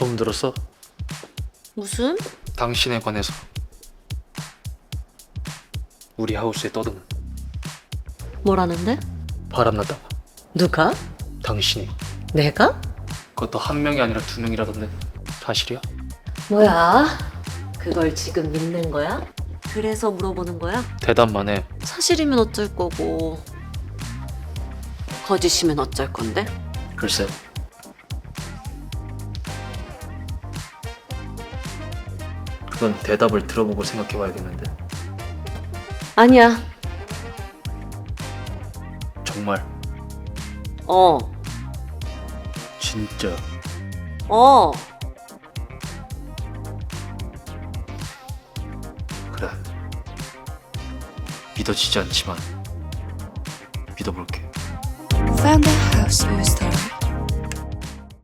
소문 들었어? 무슨? 당신에 관해서 우리 하우스에 떠드는 뭐라는데? 바람났다고 누가? 당신이 내가? 그것도 한 명이 아니라 두 명이라던데 사실이야? 뭐야? 그걸 지금 믿는 거야? 그래서 물어보는 거야? 대답만 해 사실이면 어쩔 거고 거짓이면 어쩔 건데? 글쎄 그건 대답을 들어보고 생각해 봐야겠는데 아니야. 정말 어. 진짜 어. 그래 믿어지지 않지만 믿어볼게 Found a house a.